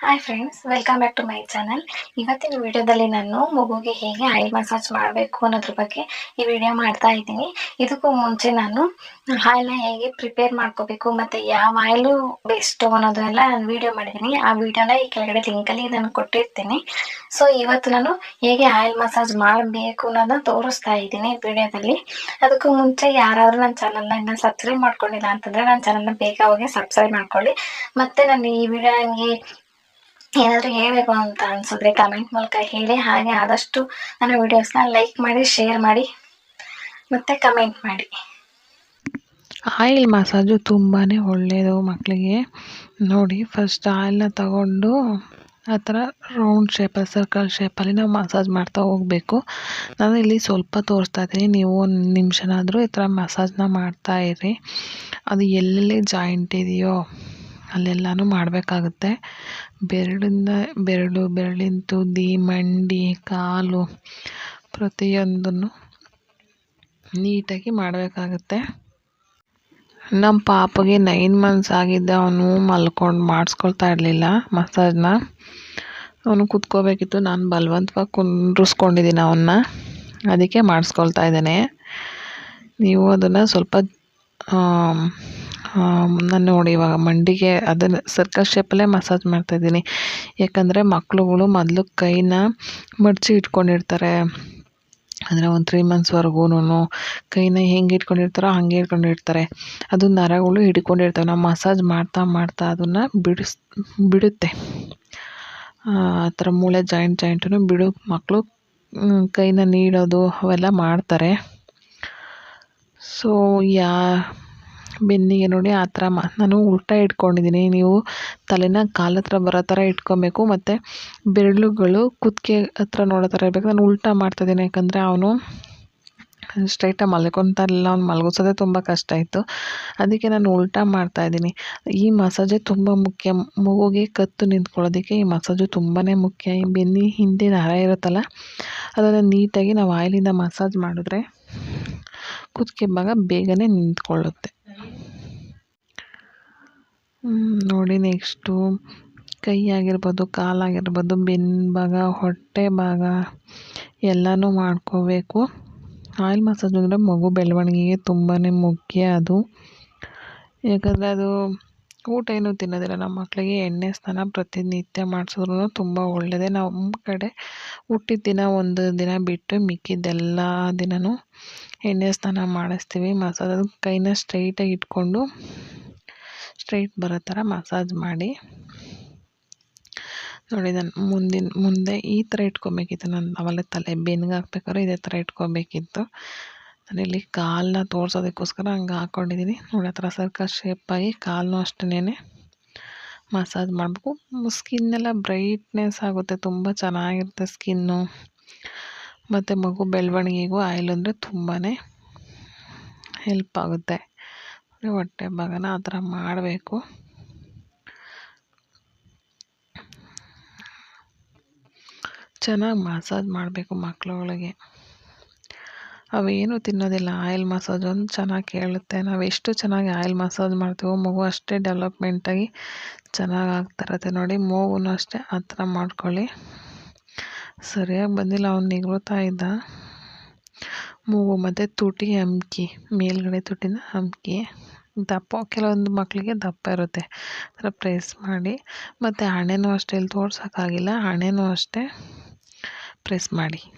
Hi friends welcome back to my channel ಇವತ್ತಿನ ವಿಡಿಯೋದಲ್ಲಿ ನಾನು ಮಗುಗೆ ಹೇಗೆ ಆಯಿಲ್ ಮಸಾಜ್ ಮಾಡಬೇಕು ಅನ್ನೋದ್ರ ಬಗ್ಗೆ ಈ ವಿಡಿಯೋ ಮಾಡ್ತಾ ಇದ್ದೀನಿ. ಇದಕ್ಕೂ ಮುಂಚೆ ನಾನು ಆಯಿಲ್ನ ಹೇಗೆ ಪ್ರಿಪೇರ್ ಮಾಡ್ಕೋಬೇಕು ಮತ್ತು ಯಾವ ಆಯಿಲು ಬೆಸ್ಟು ಅನ್ನೋದೆಲ್ಲ ನಾನು ವಿಡಿಯೋ ಮಾಡಿದ್ದೀನಿ. ಆ ವಿಡಿಯೋನ ಈ ಕೆಳಗಡೆ ಲಿಂಕಲ್ಲಿ ನಾನು ಕೊಟ್ಟಿರ್ತೀನಿ. ಸೊ ಇವತ್ತು ನಾನು ಹೇಗೆ ಆಯಿಲ್ ಮಸಾಜ್ ಮಾಡಬೇಕು ಅನ್ನೋದನ್ನ ತೋರಿಸ್ತಾ ಇದ್ದೀನಿ ವಿಡಿಯೋದಲ್ಲಿ. ಅದಕ್ಕೂ ಮುಂಚೆ ಯಾರಾದರೂ ನನ್ನ ಚಾನಲ್ನ ಇನ್ನೂ ಸಬ್ಸ್ಕ್ರೈಬ್ ಮಾಡ್ಕೊಂಡಿಲ್ಲ ಅಂತಂದರೆ ನನ್ನ ಚಾನಲ್ನ ಬೇಗ ಹೋಗಿ ಸಬ್ಸ್ಕ್ರೈಬ್ ಮಾಡ್ಕೊಳ್ಳಿ. ಮತ್ತು ನಾನು ಈ ವಿಡಿಯೋ ನನಗೆ ಏನಾದರೂ ಹೇಳಬೇಕು ಅಂತ ಅನ್ಸಿದ್ರೆ ಕಮೆಂಟ್ ಮೂಲಕ ಹೇಳಿ. ಹಾಗೆ ಆದಷ್ಟು ನನ್ನ ವಿಡಿಯೋಸ್ನ ಲೈಕ್ ಮಾಡಿ ಶೇರ್ ಮಾಡಿ, ಮತ್ತು ಕಮೆಂಟ್ ಮಾಡಿ. ಆಯಿಲ್ ಮಸಾಜು ತುಂಬಾ ಒಳ್ಳೆಯದು ಮಕ್ಕಳಿಗೆ ನೋಡಿ ಫಸ್ಟ್ ಆಯಿಲ್ನ ತಗೊಂಡು ಆ ಥರ ರೌಂಡ್ ಶೇಪಲ್ಲಿ ಸರ್ಕಲ್ ಶೇಪಲ್ಲಿ ನಾವು ಮಸಾಜ್ ಮಾಡ್ತಾ ಹೋಗಬೇಕು. ನಾನು ಇಲ್ಲಿ ಸ್ವಲ್ಪ ತೋರಿಸ್ತಾ ಇದ್ದೀನಿ. ನೀವು ಒಂದು ನಿಮಿಷನಾದರೂ ಈ ಥರ ಮಸಾಜ್ನ ಮಾಡ್ತಾ ಇರಿ. ಅದು ಎಲ್ಲೆಲ್ಲಿ ಜಾಯಿಂಟ್ ಇದೆಯೋ. ಅಲ್ಲೆಲ್ಲನೂ ಮಾಡಬೇಕಾಗುತ್ತೆ. ಬೆರಳಿಂದ ಬೆರಳು ಬೆರಳಿನ ತುದಿ ಮಂಡಿ, ಕಾಲು ಪ್ರತಿಯೊಂದನ್ನು ನೀಟಾಗಿ ಮಾಡಬೇಕಾಗುತ್ತೆ. ನಮ್ಮ ಪಾಪಗೆ ನೈನ್ ಮಂತ್ಸ್ ಆಗಿದ್ದ ಅವನು ಮಲ್ಕೊಂಡು ಮಾಡಿಸ್ಕೊಳ್ತಾ ಇರಲಿಲ್ಲ ಮಸಾಜ್ನ. ಅವನು ಕುತ್ಕೋಬೇಕಿತ್ತು, ನಾನು ಬಲವಂತವಾಗಿ ಕುಂಡ್ರಿಸ್ಕೊಂಡಿದ್ದೀನಿ ಅವನ್ನ. ಅದಕ್ಕೆ ಮಾಡಿಸ್ಕೊಳ್ತಾ ಇದ್ದಾನೆ. ನೀವು ಅದನ್ನು ಸ್ವಲ್ಪ ನಾನು ನೋಡಿ ಇವಾಗ ಮಂಡಿಗೆ ಅದನ್ನು ಸರ್ಕಲ್ ಶೇಪಲ್ಲೇ ಮಸಾಜ್ ಮಾಡ್ತಾಯಿದ್ದೀನಿ ಯಾಕಂದರೆ ಮಕ್ಳುಗಳು ಮೊದಲು ಕೈನ ಮಡಚಿ ಇಟ್ಕೊಂಡಿರ್ತಾರೆ. ಅಂದರೆ ಒಂದು ತ್ರೀ ಮಂತ್ಸ್ವರೆಗೂ ಕೈನ ಹೆಂಗೆ ಇಟ್ಕೊಂಡಿರ್ತಾರೋ ಹಾಗೆ ಇಟ್ಕೊಂಡಿರ್ತಾರೆ. ಅದು ನರಗಳು ಹಿಡ್ಕೊಂಡಿರ್ತವೆ. ನಾವು ಮಸಾಜ್ ಮಾಡ್ತಾ ಮಾಡ್ತಾ ಅದನ್ನು ಬಿಡಿಸ್, ಬಿಡುತ್ತೆ. ಆ ಥರ ಮೂಳೆ ಜಾಯಿಂಟ್ ಜಾಯಿಂಟು ಬಿಡು ಮಕ್ಕಳು ಕೈನ ನೀಡೋದು ಅವೆಲ್ಲ ಮಾಡ್ತಾರೆ. ಸೊ ಯಾ ಬೆನ್ನಿಗೆ ನೋಡಿ ಆ ಥರ ಮ, ನಾನು ಉಲ್ಟಾ ಇಟ್ಕೊಂಡಿದ್ದೀನಿ. ನೀವು ತಲೆನ ಕಾಲ ಹತ್ರ ಬರೋ ಥರ ಇಟ್ಕೊಬೇಕು, ಮತ್ತು ಬೆರಳುಗಳು ಕುತ್ತಿಗೆ ಹತ್ರ ನೋಡೋ ಥರ ಇರಬೇಕು. ನಾನು ಉಲ್ಟಾ ಮಾಡ್ತಾಯಿದ್ದೀನಿ ಯಾಕಂದರೆ ಅವನು ಸ್ಟ್ರೈಟಾಗಿ ಮಲ್ಕೊತಾರಲ್ಲ ಅವ್ನು ಮಲಗಿಸೋದೇ ತುಂಬ ಕಷ್ಟ ಇತ್ತು ಅದಕ್ಕೆ ನಾನು ಉಲ್ಟಾ ಮಾಡ್ತಾಯಿದ್ದೀನಿ ಈ ಮಸಾಜೇ ತುಂಬ ಮುಖ್ಯ. ಮಗುಗೆ ಕತ್ತು ನಿಂತ್ಕೊಳ್ಳೋದಕ್ಕೆ ಈ ಮಸಾಜು ತುಂಬಾ ಮುಖ್ಯ. ಈ ಬೆನ್ನಿ ಹಿಂದೆ ನರ ಇರುತ್ತಲ್ಲ, ಅದನ್ನು ನೀಟಾಗಿ ನಾವು ಆಯಿಲಿಂದ ಮಸಾಜ್ ಮಾಡಿದ್ರೆ ಕುತ್ತಿಗೆ ಭಾಗ ಬೇಗನೆ ನಿಂತ್ಕೊಳ್ಳುತ್ತೆ. ನೋಡಿ ನೆಕ್ಸ್ಟು ಕೈ ಆಗಿರ್ಬೋದು ಕಾಲಾಗಿರ್ಬೋದು ಬೆನ್ನು ಭಾಗ, ಹೊಟ್ಟೆ ಭಾಗ ಎಲ್ಲನೂ ಮಾಡ್ಕೋಬೇಕು. ಆಯಿಲ್ ಮಸಾಜ್ ಅಂದರೆ ಮಗು ಬೆಳವಣಿಗೆಗೆ ತುಂಬಾ ಮುಖ್ಯ ಅದು. ಯಾಕಂದರೆ ಅದು ಊಟ ಏನು ತಿನ್ನೋದಿಲ್ಲ, ನಮ್ಮ ಮಕ್ಕಳಿಗೆ ಎಣ್ಣೆ ಸ್ನಾನ ಪ್ರತಿನಿತ್ಯ ಮಾಡಿಸಿದ್ರು ತುಂಬ ಒಳ್ಳೆಯದೇ ನಮ್ಮ ಕಡೆ ಹುಟ್ಟಿದ ದಿನ ಒಂದು ದಿನ ಬಿಟ್ಟು ಮಿಕ್ಕಿದ್ದೆಲ್ಲ ದಿನವೂ ಎಣ್ಣೆ ಸ್ನಾನ ಮಾಡಿಸ್ತೀವಿ. ಮಸಾಜ್ ಕೈನ ಸ್ಟ್ರೈಟಾಗಿ ಇಟ್ಕೊಂಡು ಸ್ಟ್ರೈಟ್ ಬರೋ ಥರ ಮಸಾಜ್ ಮಾಡಿ. ನೋಡಿ ನಾನು ಮುಂದಿನ, ಮುಂದೆ ಈ ಥರ ಇಟ್ಕೊಬೇಕಿತ್ತು. ನಾನು ಅವೆಲ್ಲ ತಲೆ ಬೆನ್ಗೆ ಹಾಕ್ಬೇಕಾದ್ರೆ ಇದೇ ಥರ ಇಟ್ಕೋಬೇಕಿತ್ತು. ಇಲ್ಲಿ ಕಾಲನ್ನ ತೋರಿಸೋದಕ್ಕೋಸ್ಕರ ಹಂಗೆ ಹಾಕ್ಕೊಂಡಿದ್ದೀನಿ ನೋಡಿ ಆ ಥರ ಸರ್ಕಲ್ ಶೇಪಾಗಿ ಕಾಲನ್ನು ಅಷ್ಟೇ ಮಸಾಜ್ ಮಾಡಬೇಕು. ಸ್ಕಿನ್ನೆಲ್ಲ ಬ್ರೈಟ್ನೆಸ್ ಆಗುತ್ತೆ. ತುಂಬ ಚೆನ್ನಾಗಿರುತ್ತೆ ಸ್ಕಿನ್ನು ಮತ್ತು ಮಗು ಬೆಳವಣಿಗೆಗೂ ಆಯಿಲ್ ಅಂದರೆ ತುಂಬಾ ಹೆಲ್ಪ್ ಆಗುತ್ತೆ. ಹೊಟ್ಟೆ ಭಾಗನ ಆ ಥರ ಮಾಡಬೇಕು. ಚೆನ್ನಾಗಿ ಮಸಾಜ್ ಮಾಡಬೇಕು ಮಕ್ಕಳುಗಳಿಗೆ ಅವೇನು ತಿನ್ನೋದಿಲ್ಲ, ಆಯಿಲ್ ಮಸಾಜ್ ಒಂದು ಚೆನ್ನಾಗಿ ಕೇಳುತ್ತೆ. ನಾವು ಎಷ್ಟು ಚೆನ್ನಾಗಿ ಆಯಿಲ್ ಮಸಾಜ್ ಮಾಡ್ತೀವೋ ಮಗು ಅಷ್ಟೇ ಡೆವಲಪ್ಮೆಂಟಾಗಿ ಚೆನ್ನಾಗಿ ಆಗ್ತಿರತ್ತೆ ನೋಡಿ. ಮೂಗು ಅಷ್ಟೇ ಆ ಥರ ಮಾಡ್ಕೊಳ್ಳಿ. ಸರಿಯಾಗಿ ಬಂದಿಲ್ಲ ಅವ್ನು ನಿಗ್ರುತ್ತಾ ಇದ್ದ. ಮೂಗು ಮತ್ತು ತುಟಿ ಹಮ್ಕಿ ಮೇಲ್ಗಡೆ ತುಟಿನ ಹಮ್ಕಿ ದಪ್ಪ, ಕೆಲವೊಂದು ಮಕ್ಕಳಿಗೆ ದಪ್ಪ ಇರುತ್ತೆ. ಆ ಥರ ಪ್ರೆಸ್ ಮಾಡಿ. ಮತ್ತು ಹಣೆನೂ ಅಷ್ಟೇ, ಇಲ್ಲಿ ತೋರ್ಸೋಕ್ಕಾಗಿಲ್ಲ. ಹಣೆನೂ ಅಷ್ಟೇ ಪ್ರೆಸ್ ಮಾಡಿ.